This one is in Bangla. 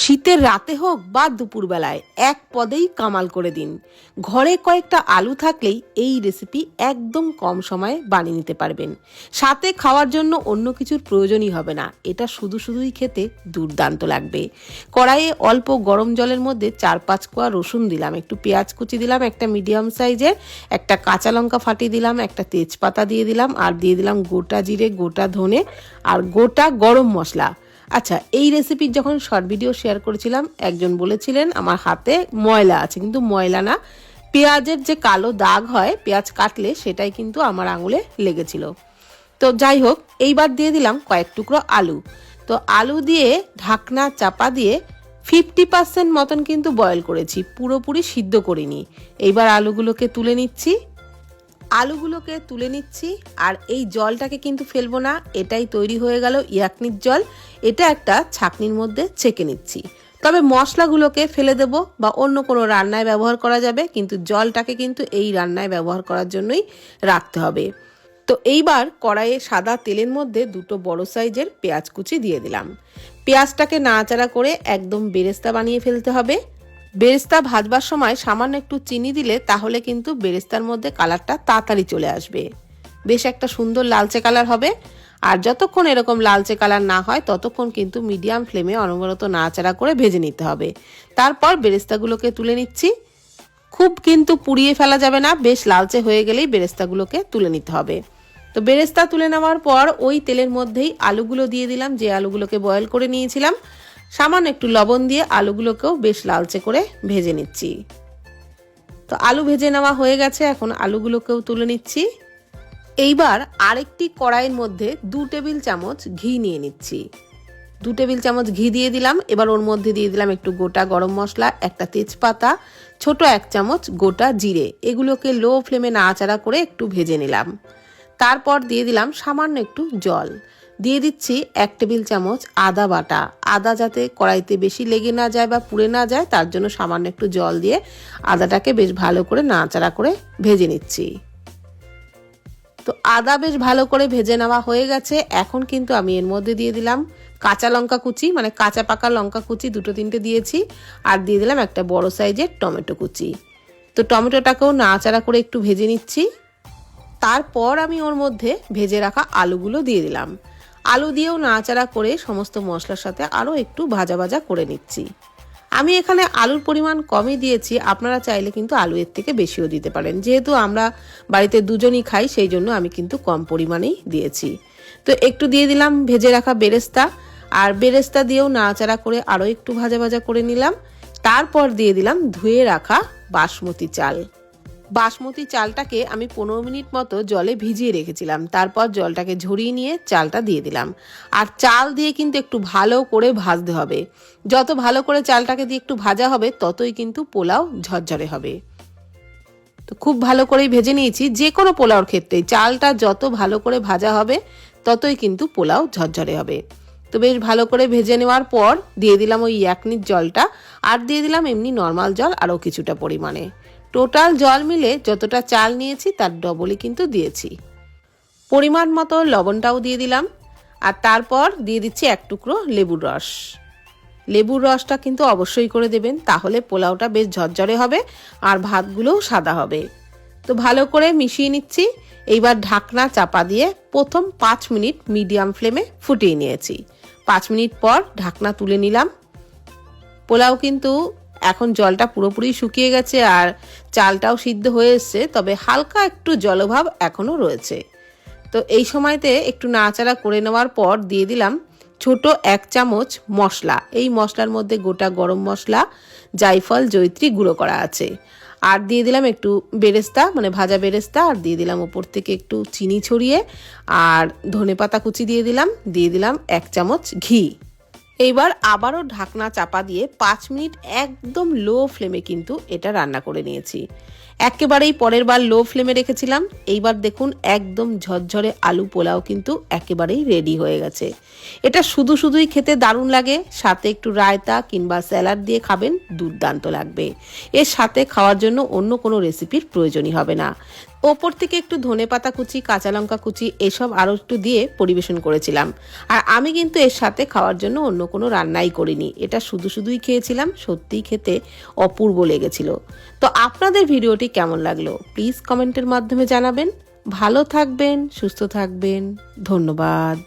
শীতের রাতে হোক বা দুপুরবেলায়, এক পদেই কামাল করে দিন। ঘরে কয়েকটা আলু থাকলেই এই রেসিপি একদম কম সময়ে বানিয়ে নিতে পারবেন। সাথে খাওয়ার জন্য অন্য কিছুর প্রয়োজনই হবে না, এটা শুধু শুধুই খেতে দুর্দান্ত লাগবে। কড়াইয়ে অল্প গরম জলের মধ্যে চার পাঁচ কোয়া রসুন দিলাম, একটু পেঁয়াজ কুচি দিলাম, একটা মিডিয়াম সাইজের একটা কাঁচা লঙ্কা ফাটিয়ে দিলাম, একটা তেজপাতা দিয়ে দিলাম, আর দিয়ে দিলাম গোটা জিরে, গোটা ধনে, আর গোটা গরম মশলা। আচ্ছা এই রেসিপির যখন শর্ট ভিডিও শেয়ার করেছিলাম, একজন বলেছিলেন, আমার হাতে ময়লা আছে। কিন্তু ময়লা না, পেঁয়াজের যে কালো দাগ হয়, পেঁয়াজ কাটলে সেটাই কিন্তু আমার আঙুলে লেগেছিল। তো যাই হোক, এইবার দিয়ে দিলাম কয়েক টুকরো আলু। তো আলু দিয়ে ঢাকনা চাপা দিয়ে ফিফটি পার্সেন্ট মতন কিন্তু বয়েল করেছি, পুরোপুরি সিদ্ধ করিনি। এইবার আলুগুলোকে তুলে নিচ্ছি। আলুগুলোকে তুলে নিচ্ছি, আর এই জলটাকে কিন্তু ফেলব না। এটাই তৈরি হয়ে গেল ইয়াকনির জল। এটা একটা ছাকনির মধ্যে ছেঁকে নিচ্ছি। তবে মশলাগুলোকে ফেলে দেব বা অন্য কোনো রান্নায় ব্যবহার করা যাবে, কিন্তু জলটাকে কিন্তু এই রান্নায় ব্যবহার করার জন্যই রাখতে হবে। তো এইবার কড়াইয়ে সাদা তেলের মধ্যে দুটো বড় সাইজের পেঁয়াজ কুচি দিয়ে দিলাম। পেঁয়াজটাকে নাড়াচাড়া করে একদম বেরেস্তা বানিয়ে ফেলতে হবে। বেরেস্তা ভাজবার সময় সামান্য একটু চিনি দিলে তাহলে কিন্তু বেরেস্তার মধ্যে কালারটা তাড়াতাড়ি চলে আসবে। বেশ একটা সুন্দর লালচে কালার হবে। আর যতক্ষণ এরকম লালচে কালার না হয়, ততক্ষণ কিন্তু মিডিয়াম ফ্লেমে অনবরত নাড়াচাড়া করে ভেজে নিতে হবে। তারপর বেরেস্তাগুলোকে তুলে নিচ্ছি। খুব কিন্তু পুড়িয়ে ফেলা যাবে না, বেশ লালচে হয়ে গেলেই বেরেস্তাগুলোকে তুলে নিতে হবে। তো বেরেস্তা তুলে নেওয়ার পর ওই তেলের মধ্যেই আলুগুলো দিয়ে দিলাম, যে আলুগুলোকে বয়েল করে নিয়েছিলাম। সামান্য একটু লবণ দিয়ে আলুগুলোকেও বেশ লালচে করে ভেজে নিচ্ছি। তো আলু ভেজে নেওয়া হয়ে গেছে, এখন আলুগুলোকেও তুলে নিচ্ছি। এইবার আরেকটি কড়াইয়ের মধ্যে দু টেবিল চামচ ঘি নিয়ে নিচ্ছি। দু টেবিল চামচ ঘি দিয়ে দিলাম, এবার ওর মধ্যে দিয়ে দিলাম একটু গোটা গরম মশলা, একটা তেজপাতা, ছোট এক চামচ গোটা জিরে, এগুলোকে লো ফ্লেমে নাড়াচাড়া করে একটু ভেজে নিলাম। তারপর দিয়ে দিলাম সামান্য একটু জল। দিয়ে দিচ্ছি এক টেবিল চামচ আদা বাটা। আদা যাতে কড়াইতে বেশি লেগে না যায় বা পুড়ে না যায়, তার জন্য সামান্য একটু জল দিয়ে আদাটাকে বেশ ভালো করে নাড়াচাড়া করে ভেজে নিচ্ছি। তো আদা বেশ ভালো করে ভেজে নেওয়া হয়ে গেছে। এখন কিন্তু আমি এর মধ্যে দিয়ে দিলাম কাঁচা লঙ্কা কুচি মানে কাঁচা পাকা লঙ্কা কুচি দুটো তিনটে দিয়েছি, আর দিয়ে দিলাম একটা বড় সাইজের টমেটো কুচি। তো টমেটোটাকেও নাড়াচাড়া করে একটু ভেজে নিচ্ছি। তারপর আমি ওর মধ্যে ভেজে রাখা আলুগুলো দিয়ে দিলাম। আলু দিয়েও নাড়াচাড়া করে সমস্ত মশলার সাথে আরও একটু ভাজা ভাজা করে নিচ্ছি। আমি এখানে আলুর পরিমাণ কমই দিয়েছি, আপনারা চাইলে কিন্তু আলু এর থেকে বেশিও দিতে পারেন। যেহেতু আমরা বাড়িতে দুজনই খাই, সেই জন্য আমি কিন্তু কম পরিমাণেই দিয়েছি। তো একটু দিয়ে দিলাম ভেজে রাখা বেরেস্তা, আর বেরেস্তা দিয়েও নাড়াচাড়া করে আরও একটু ভাজা ভাজা করে নিলাম। তারপর দিয়ে দিলাম ধুয়ে রাখা বাসমতি চাল। বাসমতি চালটাকে আমি পনেরো মিনিট মতো জলে ভিজিয়ে রেখেছিলাম। তারপর জলটাকে ঝরিয়ে নিয়ে চালটা দিয়ে দিলাম। আর চাল দিয়ে কিন্তু একটু ভালো করে ভাজতে হবে। যত ভালো করে চালটাকে দিয়ে একটু ভাজা হবে, ততই কিন্তু পোলাও ঝরঝরে হবে। তো খুব ভালো করেই ভেজে নিয়েছি, যে কোনো পোলাওর ক্ষেত্রে। চালটা যত ভালো করে ভাজা হবে, ততই কিন্তু পোলাও ঝরঝরে হবে। তো বেশ ভালো করে ভেজে নেওয়ার পর দিয়ে দিলাম ওই একনির জলটা, আর দিয়ে দিলাম এমনি নর্মাল জল আরও কিছুটা পরিমাণে। টোটাল জল মিলে যতটা চাল নিয়েছি তার ডবলই কিন্তু দিয়েছি। পরিমাণ মতো লবণটাও দিয়ে দিলাম, আর তারপর দিয়ে দিচ্ছি এক টুকরো লেবুর রস। লেবুর রসটা কিন্তু অবশ্যই করে দেবেন, তাহলে পোলাওটা বেশ ঝরঝরে হবে আর ভাতগুলোও সাদা হবে। তো ভালো করে মিশিয়ে নিচ্ছি, এইবার ঢাকনা চাপা দিয়ে প্রথম পাঁচ মিনিট মিডিয়াম ফ্লেমে ফুটিয়ে নিয়েছি। পাঁচ মিনিট পর ঢাকনা তুলে নিলাম। পোলাও কিন্তু এখন জলটা পুরোপুরি শুকিয়ে গেছে আর চালটাও সিদ্ধ হয়ে এসছে, তবে হালকা একটু জলভাব এখনও রয়েছে। তো এই সময়তে একটু নাড়াচাড়া করে নেওয়ার পর দিয়ে দিলাম ছোট এক চামচ মশলা। এই মশলার মধ্যে গোটা গরম মশলা জাইফল জৈত্রী গুঁড়ো করা আছে। আর দিয়ে দিলাম একটু বেরেস্তা মানে ভাজা বেরেস্তা, আর দিয়ে দিলাম ওপর থেকে একটু চিনি ছড়িয়ে, আর ধনে পাতা কুচি দিয়ে দিলাম দিয়ে দিলাম এক চামচ ঘি। এইবার আবারও ঢাকনা চাপা দিয়ে পাঁচ মিনিট একদম লো ফ্লেমে কিন্তু এটা রান্না করে নিয়েছি। একেবারেই পরের বার লো ফ্লেমে রেখেছিলাম। এইবার দেখুন একদম ঝরঝরে আলু পোলাও কিন্তু একেবারেই রেডি হয়ে গেছে। এটা শুধু শুধুই খেতে দারুণ লাগে। সাথে একটু রায়তা কিংবা স্যালাড দিয়ে খাবেন, দুর্দান্ত লাগবে। এর সাথে খাওয়ার জন্য অন্য কোনো রেসিপির প্রয়োজনই হবে না। ওপর থেকে একটু ধনে পাতা কুচি, কাঁচা লঙ্কা কুচি, এসব আরও একটু দিয়ে পরিবেশন করেছিলাম। আর আমি কিন্তু এর সাথে খাওয়ার জন্য অন্য কোনো রান্নাই করিনি। এটা শুধু শুধুই খেয়েছিলাম, সত্যিই খেতে অপূর্ব লেগেছিল। তো আপনাদের ভিডিওটি কেমন লাগল? প্লিজ কমেন্টের মাধ্যমে জানাবেন। ভালো থাকবেন, সুস্থ থাকবেন। ধন্যবাদ।